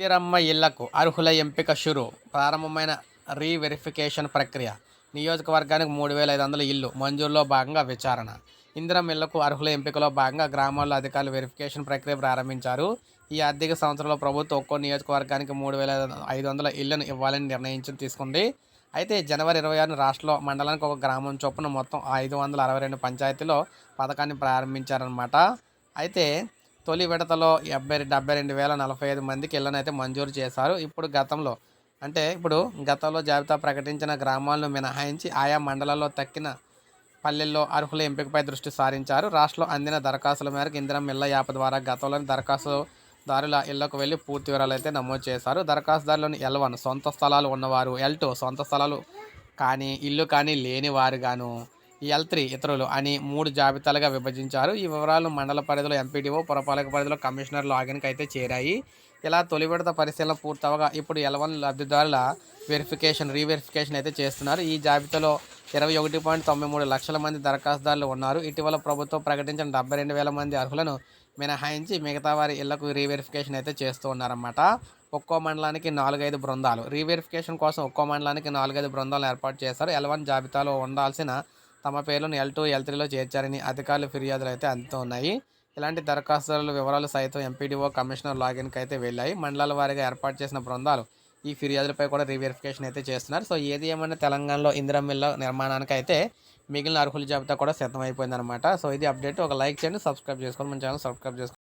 ఇందిరమ్మ ఇళ్ళకు అర్హుల ఎంపిక షురు. ప్రారంభమైన రీవెరిఫికేషన్ ప్రక్రియ. నియోజకవర్గానికి మూడు వేల ఐదు వందల ఇల్లు మంజూరులో భాగంగా విచారణ. ఇందిరమ్మ ఇళ్ళకు అర్హుల ఎంపికలో భాగంగా గ్రామాల్లో అధికారులు వెరిఫికేషన్ ప్రక్రియ ప్రారంభించారు. ఈ ఆర్థిక సంవత్సరంలో ప్రభుత్వం ఒక్కో నియోజకవర్గానికి మూడు వేల ఐదు వందల ఇళ్ళను ఇవ్వాలని నిర్ణయించి తీసుకుంది. అయితే జనవరి ఇరవై ఆరున రాష్ట్రంలో మండలానికి ఒక గ్రామం చొప్పున మొత్తం ఐదు వందల అరవై రెండు పంచాయతీలో పథకాన్ని ప్రారంభించారనమాట అయితే తొలి విడతలో డెబ్బై డెబ్బై రెండు వేల నలభై ఐదు మందికి ఇళ్ళను అయితే మంజూరు చేశారు. ఇప్పుడు గతంలో అంటే ఇప్పుడు గతంలో జాబితా ప్రకటించిన గ్రామాలను మినహాయించి ఆయా మండలాల్లో తక్కిన పల్లెల్లో అర్హుల ఎంపికపై దృష్టి సారించారు. రాష్ట్రంలో అందిన దరఖాస్తుల మేరకు ఇందిరం ఇళ్ళ యాప్ ద్వారా గతంలోని దరఖాస్తుదారుల ఇళ్ళకు వెళ్ళి పూర్తి వివరాలు అయితే నమోదు చేశారు. దరఖాస్తుదారులను ఎల్ వన్ సొంత స్థలాలు ఉన్నవారు ఎల్ టూ సొంత స్థలాలు కానీ ఇల్లు కానీ లేని వారు గాను ఎల్ త్రీ ఇతరులు అని మూడు జాబితాలుగా విభజించారు. ఈ వివరాలు మండల పరిధిలో ఎంపీడీఓ పురపాలక పరిధిలో కమిషనర్ లాగిన్కి అయితే చేరాయి. ఇలా తొలి విడత పరిశీలన పూర్తవగా ఇప్పుడు ఎల్ వన్ లబ్ధిదారుల వెరిఫికేషన్ రీవెరిఫికేషన్ అయితే చేస్తున్నారు. ఈ జాబితాలో ఇరవై ఒకటి పాయింట్ తొంభై మూడు లక్షల మంది దరఖాస్తుదారులు ఉన్నారు. ఇటీవల ప్రభుత్వం ప్రకటించిన డెబ్బై రెండు వేల మంది అర్హులను మినహాయించి మిగతా వారి ఇళ్ళకు రీవెరిఫికేషన్ అయితే చేస్తూ ఉన్నారన్నమాట. ఒక్కో మండలానికి నాలుగైదు బృందాలు. రీవెరిఫికేషన్ కోసం ఒక్కో మండలానికి నాలుగైదు బృందాలను ఏర్పాటు చేశారు. ఎల్ వన్ జాబితాలో ఉండాల్సిన తమ పేర్లను ఎల్ టూ ఎల్ త్రీలో చేర్చారని అధికారులు ఫిర్యాదులు అయితే అందుతున్నాయి. ఇలాంటి దరఖాస్తుల వివరాలు సైతం ఎంపీడీఓ కమిషనర్ లాగిన్కి అయితే వెళ్ళాయి. మండలాల వారీగా ఏర్పాటు చేసిన బృందాలు ఈ ఫిర్యాదులపై కూడా రీవెరిఫికేషన్ అయితే చేస్తున్నారు. సో ఏది ఏమైనా తెలంగాణలో ఇందిరమిల్ల నిర్మాణానికి అయితే మిగిలిన అర్హుల జాబితా కూడా సిద్ధమైపోయిందనమాట సో ఇది అప్డేట్. ఒక లైక్ చేయండి సబ్స్క్రైబ్ చేసుకోండి. మన ఛానల్ సబ్స్క్రైబ్ చేసుకోండి.